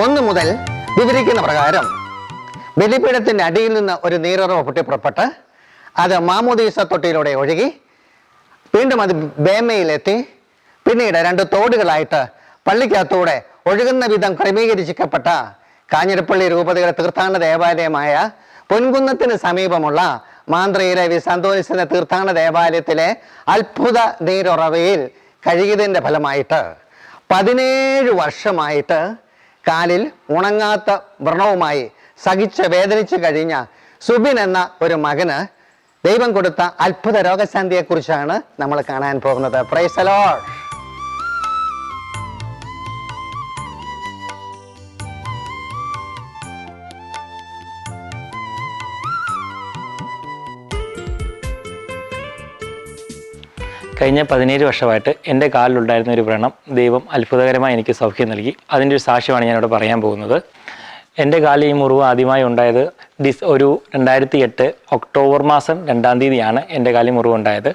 ഒന്ന് മുതൽ വിവരിക്കുന്ന പ്രകാരം ബലിപീഠത്തിന്റെ അടിയിൽ നിന്ന് ഒരു നീരുറവ് പൊട്ടിപ്പുറപ്പെട്ട് അത് മാമോദീസ തൊട്ടിയിലൂടെ ഒഴുകി വീണ്ടും അത് ബേമയിലെത്തി. പിന്നീട് രണ്ട് തോടുകളായിട്ട് പള്ളിക്കകത്തൂടെ ഒഴുകുന്ന വിധം ക്രമീകരിച്ചിക്കപ്പെട്ട കാഞ്ഞിരപ്പള്ളി രൂപതയുടെ തീർത്ഥാടന ദേവാലയമായ പൊൻകുന്നത്തിന് സമീപമുള്ള മാന്ത്രയിലെ വി എന്ന തീർത്ഥാടന ദേവാലയത്തിലെ അത്ഭുത നീരുറവയിൽ കഴുകിയതിന്റെ ഫലമായിട്ട് പതിനേഴ് വർഷമായിട്ട് കാലിൽ ഉണങ്ങാത്ത വ്രണവുമായി സഹിച്ച് വേദനിച്ച് കഴിഞ്ഞ സുബിൻ എന്ന ഒരു മകന് ദൈവം കൊടുത്ത അത്ഭുത രോഗശാന്തിയെക്കുറിച്ചാണ് നമ്മൾ കാണാൻ പോകുന്നത്. പ്രൈസലോ കഴിഞ്ഞ പതിനേഴ് വർഷമായിട്ട് എന്റെ കാലിലുണ്ടായിരുന്ന ഒരു വ്രണം ദൈവം അത്ഭുതകരമായി എനിക്ക് സൗഖ്യം നൽകി. അതിന്റെ ഒരു സാക്ഷ്യമാണ് ഞാനിവിടെ പറയാൻ പോകുന്നത്. എന്റെ കാലിൽ ഈ മുറിവ് ആദ്യമായി ഉണ്ടായത് ഡിസ് ഒരു രണ്ടായിരത്തി എട്ട് ഒക്ടോബർ മാസം രണ്ടാം തീയതിയാണ് എന്റെ കാലിൽ മുറിവ് ഉണ്ടായത്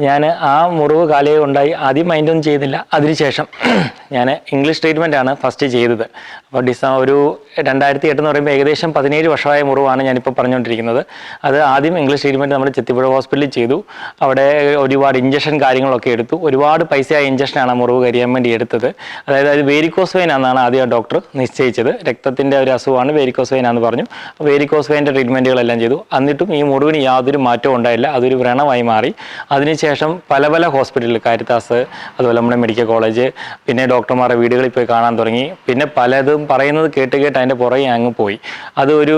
ഞാൻ ആ മുറിവ് കാലയെ ഉണ്ടായി ആദ്യം മൈൻഡൊന്നും ചെയ്തില്ല. അതിനുശേഷം ഞാൻ ഇംഗ്ലീഷ് ട്രീറ്റ്മെന്റാണ് ഫസ്റ്റ് ചെയ്തത്. അപ്പോൾ ഡിസ ഒരു രണ്ടായിരത്തി എട്ട് എന്ന് പറയുമ്പോൾ ഏകദേശം പതിനേഴ് വർഷമായ മുറിവാണ് ഞാനിപ്പോൾ പറഞ്ഞുകൊണ്ടിരിക്കുന്നത്. അത് ആദ്യം ഇംഗ്ലീഷ് ട്രീറ്റ്മെന്റ് നമ്മൾ ചെത്തിപ്പുഴ ഹോസ്പിറ്റലിൽ ചെയ്തു. അവിടെ ഒരുപാട് ഇഞ്ചക്ഷൻ കാര്യങ്ങളൊക്കെ എടുത്തു. ഒരുപാട് പൈസയായ ഇഞ്ചക്ഷനാണ് ആ മുറിവ് കരിയാൻ വേണ്ടി എടുത്തത്. അതായത് അത് വേരിക്കോസ് വെയിൻ ആണെന്നാണ് ആദ്യം ഡോക്ടർ നിശ്ചയിച്ചത്. രക്തത്തിന്റെ ഒരു അസുഖമാണ് വേരിക്കോസ് വെയിൻ ആണെന്ന് പറഞ്ഞു. വേരിക്കോസ് വെയിന്റെ ട്രീറ്റ്മെന്റുകളെല്ലാം ചെയ്തു. എന്നിട്ടും ഈ മുറിവിന് യാതൊരു മാറ്റവും ഉണ്ടായില്ല. അതൊരു വ്രണമായി മാറി. അതിനുശേഷം പല പല ഹോസ്പിറ്റലിൽ കാരിത്താസ് അതുപോലെ നമ്മുടെ മെഡിക്കൽ കോളേജ് പിന്നെ ഡോക്ടർമാരുടെ വീടുകളിൽ പോയി കാണാൻ തുടങ്ങി. പിന്നെ പലതും പറയുന്നത് കേട്ട് കേട്ട് അതിന്റെ പുറകെ അങ്ങ് പോയി. അത് ഒരു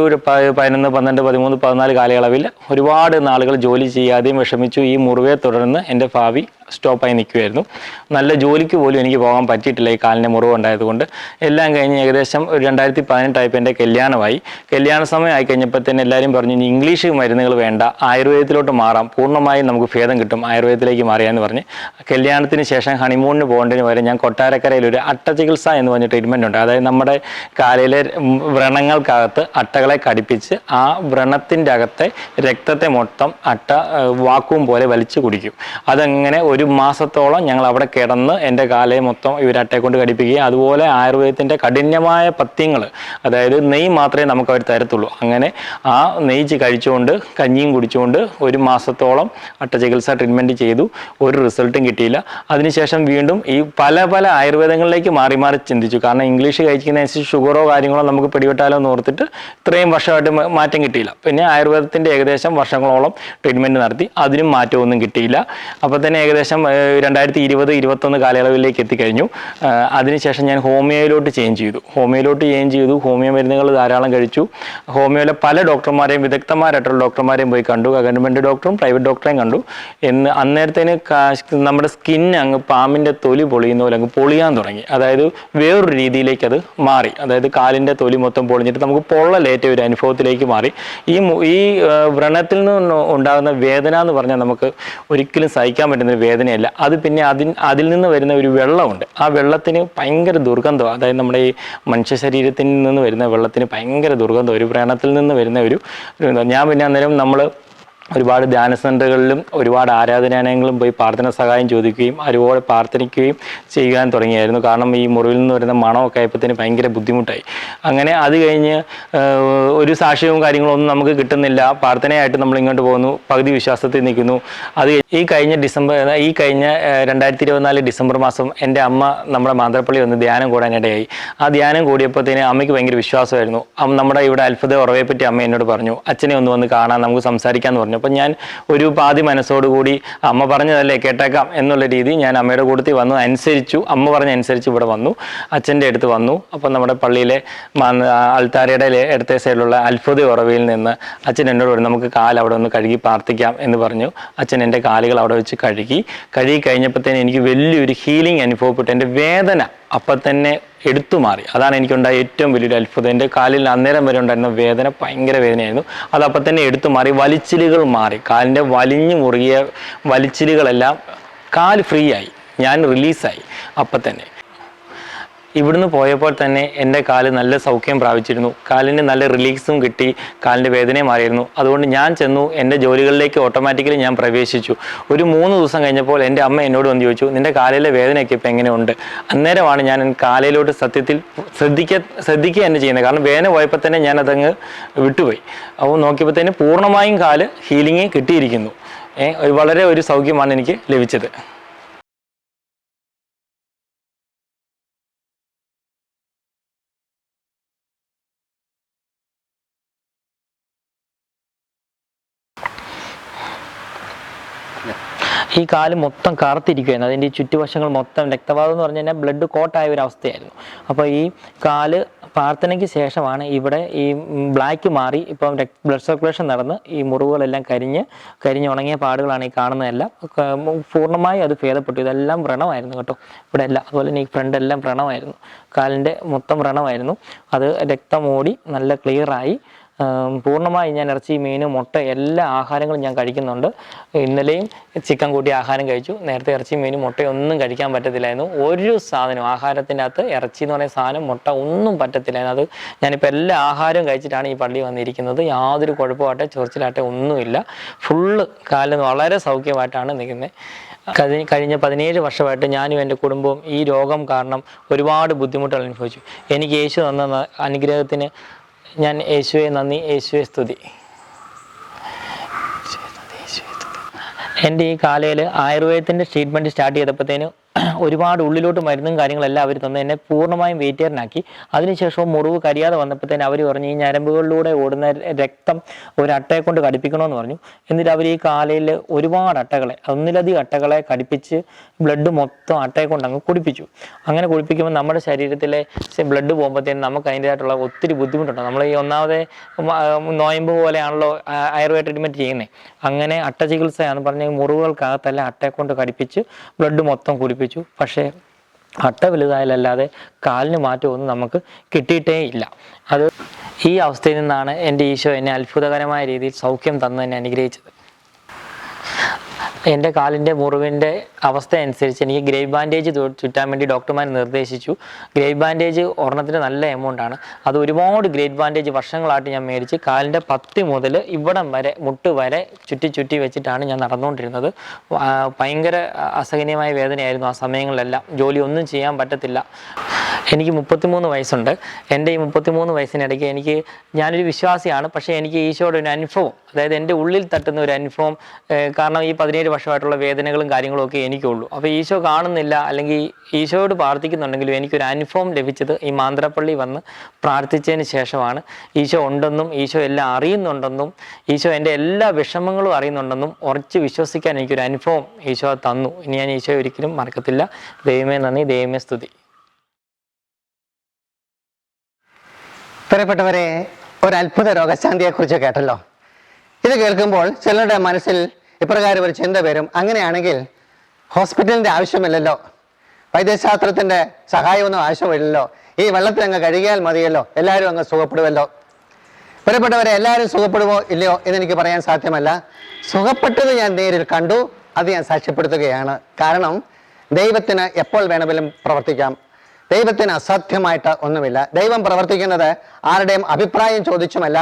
പതിനൊന്ന് പന്ത്രണ്ട് പതിമൂന്ന് പതിനാല് കാലയളവിൽ ഒരുപാട് നാളുകൾ ജോലി ചെയ്യാതെയും വിഷമിച്ചു ഈ മുറിവെ തുടർന്ന് എന്റെ ഭാവി സ്റ്റോപ്പായി നിൽക്കുമായിരുന്നു നല്ല ജോലിക്ക് പോലും എനിക്ക് പോകാൻ പറ്റിയിട്ടില്ല ഈ കാലിന്റെ മുറിവ് ഉണ്ടായതുകൊണ്ട്. എല്ലാം കഴിഞ്ഞ് ഏകദേശം ഒരു രണ്ടായിരത്തി പതിനെട്ടായപ്പോൾ എന്റെ കല്യാണമായി. കല്യാണ സമയം ആയി കഴിഞ്ഞപ്പോൾ തന്നെ എല്ലാവരും പറഞ്ഞു ഇനി ഇംഗ്ലീഷ് മരുന്നുകൾ വേണ്ട ആയുർവേദത്തിലോട്ട് മാറാം പൂർണമായും നമുക്ക് ഭേദം കിട്ടും ആയുർവേദത്തിലേക്ക് മാറിയാന്ന് പറഞ്ഞ് കല്യാണത്തിന് ശേഷം ഹണിമൂണിന് പോകേണ്ടതിന് പകരം ഞാൻ കൊട്ടാരക്കരയിൽ ഒരു അട്ട ചികിത്സ എന്ന് പറഞ്ഞ ട്രീറ്റ്മെന്റ് ഉണ്ട്. അതായത് നമ്മുടെ കാലിലെ ഉം വ്രണങ്ങൾക്കകത്ത് അട്ടകളെ കടിപ്പിച്ച് ആ വ്രണത്തിന്റെ അകത്തെ രക്തത്തെ മൊത്തം അട്ട വാക്കും പോലെ വലിച്ചു കുടിക്കും. അതങ്ങനെ ഒരു മാസത്തോളം ഞങ്ങൾ അവിടെ കിടന്ന് എന്റെ കാലെ മൊത്തം ഇവരട്ടയെ കൊണ്ട് കടിപ്പിക്കുകയും അതുപോലെ ആയുർവേദത്തിന്റെ കഠിനമായ പത്യങ്ങൾ അതായത് നെയ്യ് മാത്രമേ നമുക്ക് അവർ തരത്തുള്ളൂ. അങ്ങനെ ആ നെയ്യ് കഴിച്ചുകൊണ്ട് കഞ്ഞിയും കുടിച്ചുകൊണ്ട് ഒരു മാസത്തോളം അട്ട ചികിത്സ ട്രീറ്റ്മെന്റ് ചെയ്തു. ഒരു റിസൾട്ടും കിട്ടിയില്ല. അതിനുശേഷം വീണ്ടും ഈ പല പല ആയുർവേദങ്ങളിലേക്ക് മാറി മാറി ചിന്തിച്ചു. കാരണം ഇംഗ്ലീഷ് കഴിക്കുന്നതനുസരിച്ച് ഷുഗറോ കാര്യങ്ങളോ നമുക്ക് പിടിപെട്ടാലോ എന്ന് ഓർത്തിട്ട് ഇത്രയും വർഷമായിട്ട് മാറ്റം കിട്ടിയില്ല. പിന്നെ ആയുർവേദത്തിന്റെ ഏകദേശം വർഷങ്ങളോളം ട്രീറ്റ്മെന്റ് നടത്തി. അതിനും മാറ്റമൊന്നും കിട്ടിയില്ല. അപ്പോൾ തന്നെ ഏകദേശം രണ്ടായിരത്തി ഇരുപത് ഇരുപത്തൊന്ന് കാലയളവിലേക്ക് എത്തിക്കഴിഞ്ഞു. അതിനുശേഷം ഞാൻ ഹോമിയോയിലോട്ട് ചേഞ്ച് ചെയ്തു. ഹോമിയോയിലോട്ട് ചേഞ്ച് ചെയ്തു. ഹോമിയോ മരുന്നുകൾ ധാരാളം കഴിച്ചു. ഹോമിയോയിലെ പല ഡോക്ടർമാരെയും വിദഗ്ധമാരായിട്ടുള്ള ഡോക്ടർമാരെയും പോയി കണ്ടു. ഗവൺമെന്റ് ഡോക്ടറും പ്രൈവറ്റ് ഡോക്ടറെയും കണ്ടു. എന്ന് അന്നേരത്തേന് നമ്മുടെ സ്കിൻ അങ്ങ് പാമ്പിന്റെ തൊലി പൊളിയുന്ന പോലെ അങ്ങ് പൊളിയാൻ തുടങ്ങി. അതായത് വേറൊരു രീതിയിലേക്ക് അത് മാറി. അതായത് കാലിന്റെ തൊലി മൊത്തം പൊളിഞ്ഞിട്ട് നമുക്ക് പൊള്ളലേറ്റ ഒരു അനുഭവത്തിലേക്ക് മാറി. ഈ ഈ വ്രണത്തിൽ നിന്ന് ഉണ്ടാകുന്ന വേദന എന്ന് പറഞ്ഞാൽ നമുക്ക് ഒരിക്കലും സഹിക്കാൻ പറ്റുന്ന ഒരു വേദനയല്ല. അത് പിന്നെ അതിൽ അതിൽ നിന്ന് വരുന്ന ഒരു വെള്ളമുണ്ട്. ആ വെള്ളത്തിന് ഭയങ്കര ദുർഗന്ധം അതായത് നമ്മുടെ ഈ മനുഷ്യ ശരീരത്തിൽ നിന്ന് വരുന്ന വെള്ളത്തിന് ഭയങ്കര ദുർഗന്ധം. ഒരു വ്രണത്തിൽ നിന്ന് വരുന്ന ഒരു ഞാൻ പിന്നെ അന്നേരം നമ്മൾ ഒരുപാട് ധ്യാന സെന്ററുകളിലും ഒരുപാട് ആരാധനാലയങ്ങളും പോയി പ്രാർത്ഥന സഹായം ചോദിക്കുകയും അതുപോലെ പ്രാർത്ഥനിക്കുകയും ചെയ്യാൻ തുടങ്ങിയായിരുന്നു. കാരണം ഈ മുറിവിൽ നിന്ന് വരുന്ന മണമൊക്കെ ആയപ്പോഴത്തേന് ഭയങ്കര ബുദ്ധിമുട്ടായി. അങ്ങനെ അത് കഴിഞ്ഞ് ഒരു സാക്ഷ്യവും കാര്യങ്ങളൊന്നും നമുക്ക് കിട്ടുന്നില്ല. പ്രാർത്ഥനയായിട്ട് നമ്മൾ ഇങ്ങോട്ട് പോകുന്നു. പകുതി വിശ്വാസത്തിൽ നിൽക്കുന്നു. അത് ഈ കഴിഞ്ഞ ഡിസംബർ ഈ കഴിഞ്ഞ രണ്ടായിരത്തി ഇരുപത്തിനാല് ഡിസംബർ മാസം എന്റെ അമ്മ നമ്മുടെ മാന്ത്രപ്പള്ളി വന്ന് ധ്യാനം കൂടാനിടയായി ആ ധ്യാനം കൂടിയപ്പോഴത്തേന് അമ്മയ്ക്ക് ഭയങ്കര വിശ്വാസമായിരുന്നു. നമ്മുടെ ഇവിടെ അത്ഭുത ഉറവയെപ്പറ്റി അമ്മ എന്നോട് പറഞ്ഞു. അച്ഛനെ ഒന്ന് വന്ന് കാണാൻ നമുക്ക് സംസാരിക്കാമെന്ന് പറഞ്ഞു. അപ്പം ഞാൻ ഒരു പാതി മനസ്സോടുകൂടി അമ്മ പറഞ്ഞതല്ലേ കേട്ടേക്കാം എന്നുള്ള രീതി ഞാൻ അമ്മയുടെ കൂട്ടത്തിൽ വന്നു. അനുസരിച്ചു. അമ്മ പറഞ്ഞ അനുസരിച്ച് ഇവിടെ വന്നു. അച്ഛന്റെ അടുത്ത് വന്നു. അപ്പം നമ്മുടെ പള്ളിയിലെ അൾത്താരയുടെ ഇടത്തെ സൈഡിലുള്ള അത്ഭുത ഉറവിയിൽ നിന്ന് അച്ഛൻ എന്നോട് പറഞ്ഞു നമുക്ക് കാൽ അവിടെ ഒന്ന് കഴുകി പ്രാർത്ഥിക്കാം എന്ന് പറഞ്ഞു. അച്ഛൻ എന്റെ കാലുകൾ അവിടെ വെച്ച് കഴുകി. കഴുകി കഴിഞ്ഞപ്പോഴത്തേന് എനിക്ക് വലിയൊരു ഹീലിംഗ് അനുഭവപ്പെട്ടു. എന്റെ വേദന അപ്പം തന്നെ എടുത്തു മാറി. അതാണ് എനിക്കുണ്ടായ ഏറ്റവും വലിയൊരു അത്ഭുതം. എന്റെ കാലിൽ അന്നേരം വരെ ഉണ്ടായിരുന്ന വേദന ഭയങ്കര വേദനയായിരുന്നു. അതപ്പം തന്നെ എടുത്തു മാറി വലിച്ചിലുകൾ മാറി. കാലിന്റെ വലിഞ്ഞു മുറുകിയ വലിച്ചിലുകളെല്ലാം കാൽ ഫ്രീ ആയി. ഞാൻ റിലീസായി അപ്പം തന്നെ. ഇവിടുന്ന് പോയപ്പോൾ തന്നെ എന്റെ കാൽ നല്ല സൗഖ്യം പ്രാപിച്ചിരുന്നു. കാലിന് നല്ല റിലീക്സും കിട്ടി കാലിന്റെ വേദനയും മാറിയിരുന്നു. അതുകൊണ്ട് ഞാൻ ചെന്നു എന്റെ ജോലികളിലേക്ക് ഓട്ടോമാറ്റിക്കലി ഞാൻ പ്രവേശിച്ചു. ഒരു മൂന്ന് ദിവസം കഴിഞ്ഞപ്പോൾ എന്റെ അമ്മ എന്നോട് വന്ന് ചോദിച്ചു നിന്റെ കാലിലെ വേദനയൊക്കെ ഇപ്പം എങ്ങനെയുണ്ട്? അന്നേരമാണ് ഞാൻ കാലയിലോട്ട് സത്യത്തിൽ ശ്രദ്ധിക്ക ശ്രദ്ധിക്കുക തന്നെ ചെയ്യുന്നത്. കാരണം വേദന പോയപ്പോൾ തന്നെ ഞാൻ അതങ്ങ് വിട്ടുപോയി. അപ്പോൾ നോക്കിയപ്പോൾ തന്നെ പൂർണമായും കാൽ ഹീലിംഗ് കിട്ടിയിരിക്കുന്നു. വളരെ ഒരു സൗഖ്യമാണ് എനിക്ക് ലഭിച്ചത്. ഈ കാൽ മൊത്തം കറുത്തിരിക്കുകയായിരുന്നു അതിന്റെ ഈ ചുറ്റുവശങ്ങൾ മൊത്തം രക്തവാദം എന്ന് പറഞ്ഞു കഴിഞ്ഞാൽ ബ്ലഡ് കോട്ടായ ഒരു അവസ്ഥയായിരുന്നു. അപ്പോൾ ഈ കാൽ പ്രാർത്ഥനയ്ക്ക് ശേഷമാണ് ഇവിടെ ഈ ബ്ലാക്ക് മാറി ഇപ്പം ബ്ലഡ് സർക്കുലേഷൻ നടന്ന് ഈ മുറിവുകളെല്ലാം കരിഞ്ഞ് കരിഞ്ഞുണങ്ങിയ പാടുകളാണ് ഈ കാണുന്നതെല്ലാം. പൂർണമായും അത് ഭേദപ്പെട്ടു. ഇതെല്ലാം വ്രണമായിരുന്നു കേട്ടോ. ഇവിടെ എല്ലാം അതുപോലെ തന്നെ ഈ ഫ്രണ്ട് എല്ലാം വ്രണമായിരുന്നു. കാലിന്റെ മൊത്തം വ്രണമായിരുന്നു. അത് രക്തമോടി നല്ല ക്ലിയറായി പൂർണമായി ഞാൻ ഇറച്ചി മീൻ മുട്ട എല്ലാ ആഹാരങ്ങളും ഞാൻ കഴിക്കുന്നുണ്ട്. ഇന്നലെയും ചിക്കൻ കൂട്ടി ആഹാരം കഴിച്ചു. നേരത്തെ ഇറച്ചി മീൻ മുട്ടയൊന്നും കഴിക്കാൻ പറ്റത്തില്ലായിരുന്നു. ഒരു സാധനം ആഹാരത്തിന്റെ അകത്ത് ഇറച്ചി എന്ന് പറയുന്ന സാധനം മുട്ട ഒന്നും പറ്റത്തില്ലായിരുന്നു. അത് ഞാനിപ്പോൾ എല്ലാ ആഹാരവും കഴിച്ചിട്ടാണ് ഈ പള്ളി വന്നിരിക്കുന്നത്. യാതൊരു കുഴപ്പമാട്ടെ ചൊറിച്ചിലാട്ടെ ഒന്നുമില്ല. ഫുള്ള് കാലിൽ വളരെ സൗഖ്യമായിട്ടാണ് നിൽക്കുന്നത്. കഴിഞ്ഞ കഴിഞ്ഞ പതിനേഴ് വർഷമായിട്ട് ഞാനും എന്റെ കുടുംബവും ഈ രോഗം കാരണം ഒരുപാട് ബുദ്ധിമുട്ടുകൾ അനുഭവിച്ചു. എനിക്ക് യേശു തന്ന അനുഗ്രഹത്തിന് ഞാൻ യേശുവെ നന്ദി. യേശുവെ സ്തുതി. എന്റെ ഈ കാലയിൽ ആയുർവേദത്തിന്റെ ട്രീറ്റ്മെന്റ് സ്റ്റാർട്ട് ചെയ്തപ്പോഴത്തേന് ഒരുപാട് ഉള്ളിലോട്ട് മരുന്നും കാര്യങ്ങളെല്ലാം അവർ തന്നെ. എന്നെ പൂർണമായും വെയിറ്റേറിനാക്കി അതിനുശേഷവും മുറിവ് കരിയാതെ വന്നപ്പോഴത്തേന് അവർ പറഞ്ഞു ഈ ഞരമ്പുകളിലൂടെ ഓടുന്ന രക്തം ഒരു അട്ടയെ കൊണ്ട് കടിപ്പിക്കണമെന്ന് പറഞ്ഞു. എന്നിട്ട് അവർ ഈ കാലയിൽ ഒരുപാട് അട്ടകളെ ഒന്നിലധികം അട്ടകളെ കടിപ്പിച്ച് ബ്ലഡ് മൊത്തം അട്ടയെ കൊണ്ട് അങ്ങ് കുടിപ്പിച്ചു. അങ്ങനെ കുടിപ്പിക്കുമ്പോൾ നമ്മുടെ ശരീരത്തിലെ ബ്ലഡ് പോകുമ്പോഴത്തേന് നമുക്ക് അതിന്റെതായിട്ടുള്ള ഒത്തിരി ബുദ്ധിമുട്ടുണ്ട്. നമ്മൾ ഈ ഒന്നാമത് നോയമ്പ് പോലെയാണല്ലോ ആയുർവേദ ട്രീറ്റ്മെന്റ് ചെയ്യുന്നത് അങ്ങനെ അട്ട ചികിത്സയാണെന്ന് പറഞ്ഞാൽ മുറിവുകൾക്കകത്തല്ല അട്ടയെ കൊണ്ട് കടിപ്പിച്ച് ബ്ലഡ് മൊത്തം കുടിപ്പിച്ചു. പക്ഷേ അട്ട വലുതായാലല്ലാതെ കാലിന് മാറ്റമൊന്നും നമുക്ക് കിട്ടിയിട്ടേ ഇല്ല. അത് ഈ അവസ്ഥയിൽ നിന്നാണ് എന്റെ ഈശോ എന്നെ അത്ഭുതകരമായ രീതിയിൽ സൗഖ്യം തന്നു എന്നെ അനുഗ്രഹിച്ചത്. എന്റെ കാലിന്റെ മുറിവിന്റെ അവസ്ഥ അനുസരിച്ച് എനിക്ക് ഗ്രേവ് ബാൻഡേജ് ചുറ്റാൻ വേണ്ടി ഡോക്ടർമാർ നിർദ്ദേശിച്ചു. ഗ്രേവ് ബാൻഡേജ് ഒരെണ്ണത്തിന് നല്ല എമൗണ്ട് ആണ്. അത് ഒരുപാട് ഗ്രേറ്റ് ബാൻഡേജ് വർഷങ്ങളായിട്ട് ഞാൻ മേടിച്ച് കാലിന്റെ പത്തി മുതൽ ഇവിടം വരെ മുട്ട് വരെ ചുറ്റി ചുറ്റി വെച്ചിട്ടാണ് ഞാൻ നടന്നുകൊണ്ടിരുന്നത്. ഭയങ്കര അസഹനീയമായ വേദനയായിരുന്നു ആ സമയങ്ങളിലെല്ലാം. ജോലി ഒന്നും ചെയ്യാൻ പറ്റത്തില്ല. എനിക്ക് മുപ്പത്തിമൂന്ന് വയസ്സുണ്ട്. എന്റെ ഈ മുപ്പത്തിമൂന്ന് വയസ്സിനിടയ്ക്ക് എനിക്ക് ഞാനൊരു വിശ്വാസിയാണ്. പക്ഷേ എനിക്ക് ഈശോയുടെ ഒരു അനുഭവം അതായത് എന്റെ ഉള്ളിൽ തട്ടുന്ന ഒരു അനുഭവം കാരണം ഈ പതിനേഴ് വർഷമായിട്ടുള്ള വേദനകളും കാര്യങ്ങളും ഒക്കെ എനിക്കുള്ളൂ. അപ്പോൾ ഈശോ കാണുന്നില്ല അല്ലെങ്കിൽ ഈശോയോട് പ്രാർത്ഥിക്കുന്നുണ്ടെങ്കിലും എനിക്കൊരു അനുഭവം ലഭിച്ചത് ഈ മാന്ത്രപ്പള്ളി വന്ന് പ്രാർത്ഥിച്ചതിന് ശേഷമാണ്. ഈശോ ഉണ്ടെന്നും ഈശോ എല്ലാം അറിയുന്നുണ്ടെന്നും ഈശോ എന്റെ എല്ലാ വിഷമങ്ങളും അറിയുന്നുണ്ടെന്നും ഉറച്ച് വിശ്വസിക്കാൻ എനിക്കൊരു അനുഭവം ഈശോ തന്നു. ഇനി ഞാൻ ഈശോ ഒരിക്കലും മറക്കത്തില്ല. ദൈവമേ നന്ദി ദൈവമേ സ്തുതി. പ്രിയപ്പെട്ടവരെ ഒരു അത്ഭുത രോഗശാന്തിയെക്കുറിച്ച് കേട്ടല്ലോ. ഇത് കേൾക്കുമ്പോൾ ചിലരുടെ മനസ്സിൽ ഇപ്രകാരം ഒരു ചിന്ത വരും. അങ്ങനെയാണെങ്കിൽ ഹോസ്പിറ്റലിന്റെ ആവശ്യമില്ലല്ലോ. വൈദ്യശാസ്ത്രത്തിന്റെ സഹായമൊന്നും ആവശ്യമില്ലല്ലോ. ഈ വെള്ളത്തിൽ അങ്ങ് കഴുകിയാൽ മതിയല്ലോ. എല്ലാവരും അങ്ങ് സുഖപ്പെടുമല്ലോ പ്രിയപ്പെട്ടവരെ എല്ലാവരും സുഖപ്പെടുമോ ഇല്ലയോ എന്നെനിക്ക് പറയാൻ സാധ്യമല്ല. സുഖപ്പെട്ടത് ഞാൻ നേരിൽ കണ്ടു. അത് ഞാൻ സാക്ഷ്യപ്പെടുത്തുകയാണ്. കാരണം ദൈവത്തിന് എപ്പോൾ വേണമെങ്കിലും പ്രവർത്തിക്കാം. ദൈവത്തിന് അസാധ്യമായിട്ട് ഒന്നുമില്ല. ദൈവം പ്രവർത്തിക്കുന്നത് ആരുടെയും അഭിപ്രായം ചോദിച്ചുമല്ല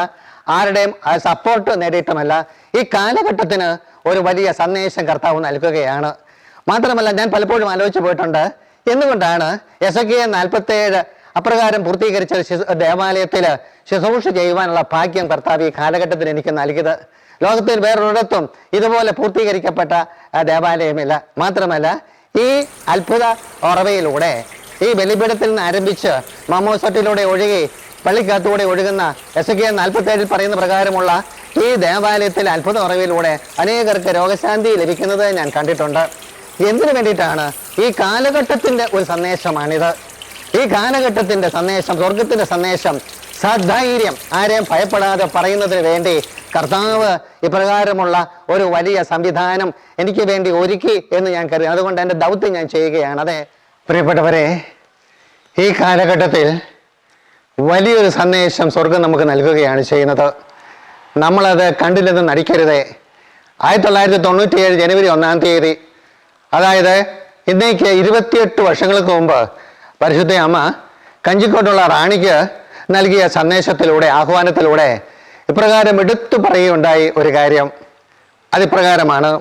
ആരുടെയും സപ്പോർട്ട് നേടിയിട്ടുമല്ല. ഈ കാലഘട്ടത്തിന് ഒരു വലിയ സന്ദേശം കർത്താവ് നൽകുകയാണ്. മാത്രമല്ല ഞാൻ പലപ്പോഴും ആലോചിച്ചു പോയിട്ടുണ്ട് എന്തുകൊണ്ടാണ് എസ് കെ നാൽപ്പത്തി ഏഴ് അപ്രകാരം പൂർത്തീകരിച്ച ദേവാലയത്തിൽ ശുശ്രൂഷ ചെയ്യുവാനുള്ള ഭാഗ്യം കർത്താവ് ഈ കാലഘട്ടത്തിൽ എനിക്ക് നൽകിയത്. ലോകത്തിൽ വേറൊരിടത്തും ഇതുപോലെ പൂർത്തീകരിക്കപ്പെട്ട ദേവാലയമില്ല. മാത്രമല്ല ഈ അത്ഭുത ഉറവയിലൂടെ ഈ ബലിപീഠത്തിൽ നിന്ന് ആരംഭിച്ച് മമോസട്ടിലൂടെ ഒഴുകി പള്ളിക്കകത്തൂടെ ഒഴുകുന്ന എസ് കെ നാൽപ്പത്തി ഏഴിൽ പറയുന്ന പ്രകാരമുള്ള ഈ ദേവാലയത്തിൽ അത്ഭുത ഉറവിലൂടെ അനേകർക്ക് രോഗശാന്തി ലഭിക്കുന്നത് ഞാൻ കണ്ടിട്ടുണ്ട്. എന്തിനു വേണ്ടിയിട്ടാണ് ഈ കാലഘട്ടത്തിന്റെ ഒരു സന്ദേശമാണിത്? ഈ കാലഘട്ടത്തിന്റെ സന്ദേശം സ്വർഗത്തിന്റെ സന്ദേശം സധൈര്യം ആരെയും ഭയപ്പെടാതെ പറയുന്നതിന് വേണ്ടി കർത്താവ് ഇപ്രകാരമുള്ള ഒരു വലിയ സംവിധാനം എനിക്ക് വേണ്ടി ഒരുക്കി എന്ന് ഞാൻ കരുതി. അതുകൊണ്ട് എന്റെ ദൗത്യം ഞാൻ ചെയ്യുകയാണ്. അതെ പ്രിയപ്പെട്ടവരെ ഈ കാലഘട്ടത്തിൽ വലിയൊരു സന്ദേശം സ്വർഗം നമുക്ക് നൽകുകയാണ് ചെയ്യുന്നത്. നമ്മളത് കണ്ടില്ലെന്ന് നടിക്കരുതേ. ആയിരത്തി തൊള്ളായിരത്തി തൊണ്ണൂറ്റിയേഴ് ജനുവരി ഒന്നാം തീയതി. അതായത് ഇന്നേക്ക് ഇരുപത്തിയെട്ട് വർഷങ്ങൾക്ക് മുമ്പ് പരിശുദ്ധ അമ്മ കഞ്ചിക്കോട്ടുള്ള റാണിക്ക് നൽകിയ സന്ദേശത്തിലൂടെ ആഹ്വാനത്തിലൂടെ ഇപ്രകാരം എടുത്തു പറയുകയുണ്ടായി ഒരു കാര്യം. അതിപ്രകാരമാണ്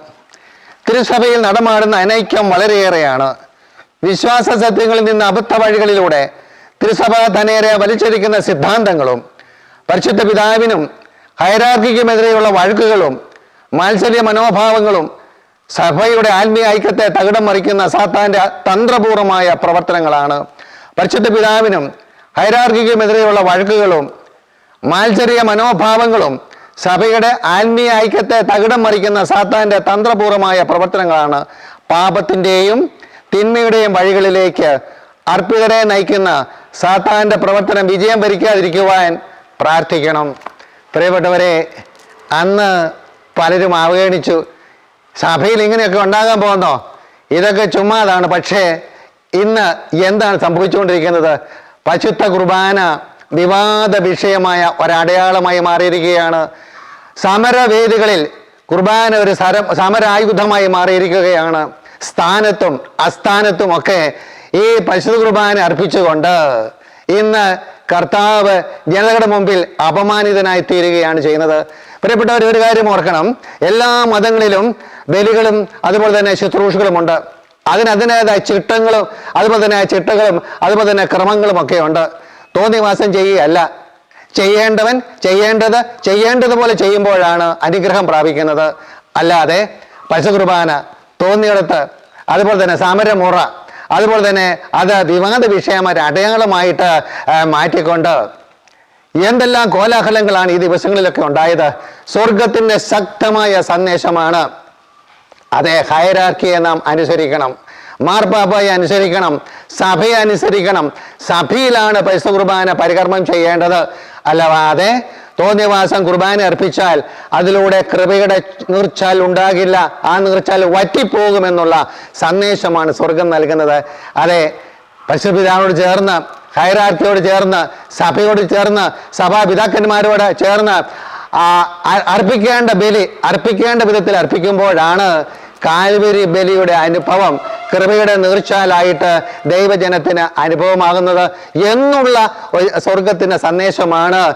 തിരുസഭയിൽ നടമാടുന്ന അനൈക്യം വളരെയേറെയാണ്. വിശ്വാസ സത്യങ്ങളിൽ നിന്ന് അബദ്ധ വഴികളിലൂടെ തിരുസഭ ധനേരെ വലിച്ചെടുക്കുന്ന സിദ്ധാന്തങ്ങളും പരിശുദ്ധ പിതാവിനും ഹൈരാർക്കിക്കുമെതിരെയുള്ള വഴക്കുകളും മാത്സര്യ മനോഭാവങ്ങളും സഭയുടെ ആത്മീയ ഐക്യത്തെ തകിടം മറിക്കുന്ന സാത്താന്റെ തന്ത്രപൂർവമായ പ്രവർത്തനങ്ങളാണ് പരിശുദ്ധ പിതാവിനും ഹൈരാർക്കിക്കുമെതിരെയുള്ള വഴക്കുകളും മാത്സര്യ മനോഭാവങ്ങളും സഭയുടെ ആത്മീയ ഐക്യത്തെ തകിടം മറിക്കുന്ന സാത്താന്റെ തന്ത്രപൂർവമായ പ്രവർത്തനങ്ങളാണ് പാപത്തിന്റെയും തിന്മയുടെയും വഴികളിലേക്ക് അർപ്പിതരെ നയിക്കുന്ന സാത്താന്റെ പ്രവർത്തനം വിജയം ഭരിക്കാതിരിക്കുവാൻ പ്രാർത്ഥിക്കണം. പ്രിയപ്പെട്ടവരെ അന്ന് പലരും അവഗണിച്ചു സഭയിൽ ഇങ്ങനെയൊക്കെ ഉണ്ടാകാൻ പോകുന്നോ? ഇതൊക്കെ ചുമ്മാതാണ്. പക്ഷേ ഇന്ന് എന്താണ് സംഭവിച്ചുകൊണ്ടിരിക്കുന്നത്? പശുത്ത കുർബാന വിവാദ വിഷയമായ ഒരടയാളമായി മാറിയിരിക്കുകയാണ്. സമരവേദികളിൽ കുർബാന ഒരു സമരായുധമായി മാറിയിരിക്കുകയാണ്. സ്ഥാനത്തും അസ്ഥാനത്തും ഒക്കെ ഈ പരിശുദ്ധ കുർബാന അർപ്പിച്ചുകൊണ്ട് ഇന്ന് കർത്താവ് ജനതയുടെ മുമ്പിൽ അപമാനിതനായി തീരുകയാണ് ചെയ്യുന്നത്. പ്രിയപ്പെട്ടവർ ഒരു കാര്യം ഓർക്കണം. എല്ലാ മതങ്ങളിലും ബലികളും അതുപോലെ തന്നെ ശുശ്രൂഷകളുമുണ്ട്. അതിന് അതിന്റെതായ ചിട്ടങ്ങളും അതുപോലെ തന്നെ ചിട്ടകളും അതുപോലെ തന്നെ ക്രമങ്ങളും ഒക്കെ ഉണ്ട് തോന്നിവാസം ചെയ്യുകയല്ല. ചെയ്യേണ്ടവൻ ചെയ്യേണ്ടത് ചെയ്യേണ്ടതുപോലെ ചെയ്യുമ്പോഴാണ് അനുഗ്രഹം പ്രാപിക്കുന്നത്. അല്ലാതെ പശുകുർബാന തോന്നിയെടുത്ത് അതുപോലെ തന്നെ സമരമുറ അതുപോലെ തന്നെ അത് വിവാദ വിഷയമായ അടയാളമായിട്ട് മാറ്റിക്കൊണ്ട് എന്തെല്ലാം കോലാഹലങ്ങളാണ് ഈ ദിവസങ്ങളിലൊക്കെ ഉണ്ടായത്? സ്വർഗത്തിന്റെ ശക്തമായ സന്ദേശമാണ്. അതെ ഹൈറാർക്കിയെ നാം അനുസരിക്കണം. മാർപ്പാപ്പയെ അനുസരിക്കണം സഭയെ അനുസരിക്കണം. സഭയിലാണ് പരിശുദ്ധ കുർബാന പരികർമ്മം ചെയ്യേണ്ടത്. അല്ലാതെ തോന്നിയവാസം കുർബാന അർപ്പിച്ചാൽ അതിലൂടെ കൃപയുടെ നീർച്ചാൽ ഉണ്ടാകില്ല. ആ നീർച്ചാൽ വറ്റിപ്പോകുമെന്നുള്ള സന്ദേശമാണ് സ്വർഗം നൽകുന്നത്. അതെ പരിശുദ്ധിതാവിനോട് ചേർന്ന് ഹൈറാർക്കിയോട് ചേർന്ന് സഭയോട് ചേർന്ന് സഭാപിതാക്കന്മാരോട് ചേർന്ന് അർപ്പിക്കേണ്ട ബലി അർപ്പിക്കേണ്ട വിധത്തിൽ അർപ്പിക്കുമ്പോഴാണ് കാൽവരി ബലിയുടെ അനുഭവം കൃപയുടെ നീർച്ചാലായിട്ട് ദൈവജനത്തിന് അനുഭവമാകുന്നത് എന്നുള്ള ഒരു സ്വർഗത്തിന്റെ സന്ദേശമാണ്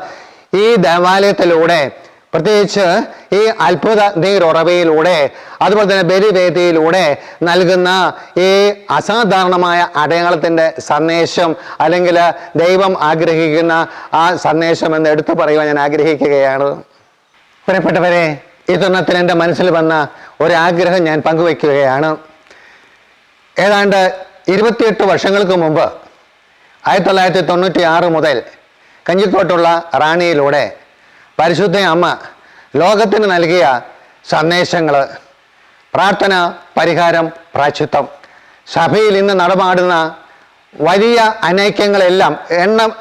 ഈ ദേവാലയത്തിലൂടെ. പ്രത്യേകിച്ച് ഈ അത്ഭുത നീരുറവയിലൂടെ അതുപോലെ തന്നെ ബലിവേദിയിലൂടെ നൽകുന്ന ഈ അസാധാരണമായ അടയാളത്തിന്റെ സന്ദേശം അല്ലെങ്കിൽ ദൈവം ആഗ്രഹിക്കുന്ന ആ സന്ദേശം എന്ന് എടുത്തു പറയുവാൻ ഞാൻ ആഗ്രഹിക്കുകയാണ്. പ്രിയപ്പെട്ടവരെ ഈ തരുണത്തിൽ എന്റെ മനസ്സിൽ വന്ന ഒരാഗ്രഹം ഞാൻ പങ്കുവയ്ക്കുകയാണ്. ഏതാണ്ട് ഇരുപത്തിയെട്ട് വർഷങ്ങൾക്ക് മുമ്പ് ആയിരത്തി തൊള്ളായിരത്തി തൊണ്ണൂറ്റി ആറ് മുതൽ കഞ്ഞിക്കോട്ടുള്ള റാണിയിലൂടെ പരിശുദ്ധ അമ്മ ലോകത്തിന് നൽകിയ സന്ദേശങ്ങൾ പ്രാർത്ഥന പരിഹാരം പ്രാച്ഛിത്വം സഭയിൽ ഇന്ന് നടമാടുന്ന വലിയ അനൈക്യങ്ങളെല്ലാം എണ്ണം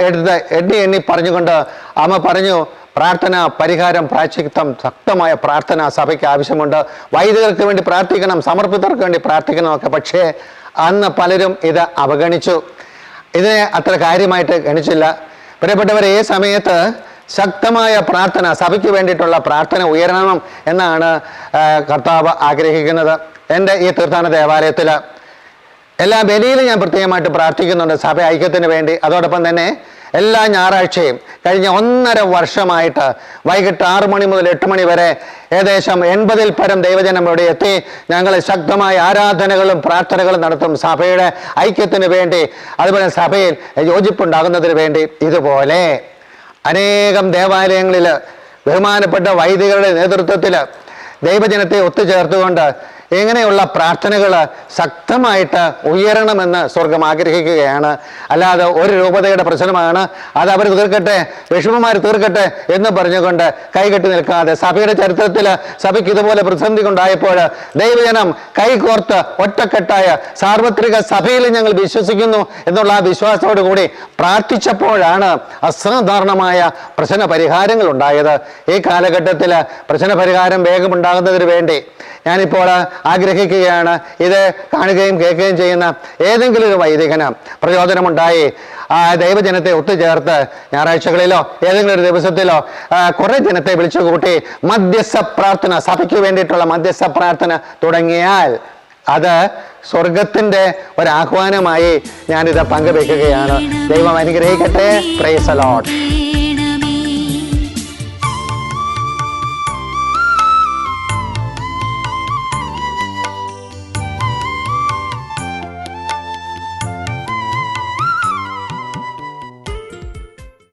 എടുത്ത് എണ്ണി എണ്ണി പറഞ്ഞുകൊണ്ട് അമ്മ പറഞ്ഞു പ്രാർത്ഥന പരിഹാരം പ്രാച്ഛിത്വം ശക്തമായ പ്രാർത്ഥന സഭയ്ക്ക് ആവശ്യമുണ്ട്. വൈദികർക്ക് വേണ്ടി പ്രാർത്ഥിക്കണം സമർപ്പിതർക്ക് വേണ്ടി പ്രാർത്ഥിക്കണം ഒക്കെ. പക്ഷേ അന്ന് പലരും ഇത് അവഗണിച്ചു. ഇതിനെ അത്ര കാര്യമായിട്ട് ഗണിച്ചില്ല. പ്രിയപ്പെട്ടവർ ഈ സമയത്ത് ശക്തമായ പ്രാർത്ഥന സഭയ്ക്ക് വേണ്ടിയിട്ടുള്ള പ്രാർത്ഥന ഉയരണം എന്നാണ് കർത്താവ് ആഗ്രഹിക്കുന്നത്. എന്റെ ഈ തീർത്ഥാന ദേവാലയത്തിൽ എല്ലാ ബലിയിലും ഞാൻ പ്രത്യേകമായിട്ട് പ്രാർത്ഥിക്കുന്നുണ്ട് സഭ ഐക്യത്തിന് വേണ്ടി. അതോടൊപ്പം തന്നെ എല്ലാ ഞായറാഴ്ചയും കഴിഞ്ഞ ഒന്നര വർഷമായിട്ട് വൈകിട്ട് ആറു മണി മുതൽ എട്ട് മണി വരെ ഏകദേശം എൺപതിൽ പരം ദൈവജനം ഇവിടെ എത്തി. ഞങ്ങൾ ശക്തമായ ആരാധനകളും പ്രാർത്ഥനകളും നടത്തും സഭയുടെ ഐക്യത്തിന് വേണ്ടി. അതുപോലെ സഭയിൽ യോജിപ്പുണ്ടാകുന്നതിന് വേണ്ടി ഇതുപോലെ അനേകം ദേവാലയങ്ങളിൽ ബഹുമാനപ്പെട്ട വൈദികരുടെ നേതൃത്വത്തിൽ ദൈവജനത്തെ ഒത്തുചേർത്തുകൊണ്ട് ഇങ്ങനെയുള്ള പ്രാർത്ഥനകൾ ശക്തമായിട്ട് ഉയരണമെന്ന് സ്വർഗം ആഗ്രഹിക്കുകയാണ്. അല്ലാതെ ഒരു രൂപതയുടെ പ്രശ്നമാണ്. അത് അവർ തീർക്കട്ടെ വിഷമമാർ തീർക്കട്ടെ എന്ന് പറഞ്ഞുകൊണ്ട് കൈകെട്ടി നിൽക്കാതെ സഭയുടെ ചരിത്രത്തിൽ സഭയ്ക്ക് ഇതുപോലെ പ്രതിസന്ധി ഉണ്ടായപ്പോൾ ദൈവജനം കൈകോർത്ത് ഒറ്റക്കെട്ടായ സാർവത്രിക സഭയിൽ ഞങ്ങൾ വിശ്വസിക്കുന്നു എന്നുള്ള ആ വിശ്വാസത്തോടു കൂടി പ്രാർത്ഥിച്ചപ്പോഴാണ് അസാധാരണമായ പ്രശ്ന പരിഹാരങ്ങൾ ഉണ്ടായത്. ഈ കാലഘട്ടത്തിൽ പ്രശ്ന പരിഹാരം വേഗമുണ്ടാകുന്നതിന് വേണ്ടി ഞാനിപ്പോൾ ആഗ്രഹിക്കുകയാണ്. ഇത് കാണുകയും കേൾക്കുകയും ചെയ്യുന്ന ഏതെങ്കിലും ഒരു വൈദികന് പ്രചോദനമുണ്ടായി. ആ ദൈവജനത്തെ ഒത്തുചേർത്ത് ഞായറാഴ്ചകളിലോ ഏതെങ്കിലും ഒരു ദിവസത്തിലോ കുറെ ജനത്തെ വിളിച്ചു കൂട്ടി മധ്യസ്ഥ പ്രാർത്ഥന സഭയ്ക്ക് വേണ്ടിയിട്ടുള്ള മധ്യസ്ഥ പ്രാർത്ഥന തുടങ്ങിയാൽ അത് സ്വർഗത്തിന്റെ ഒരാഹ്വാനമായി ഞാനിത് പങ്കുവെക്കുകയാണ് ദൈവം അനുഗ്രഹിക്കട്ടെ. പ്രൈസ്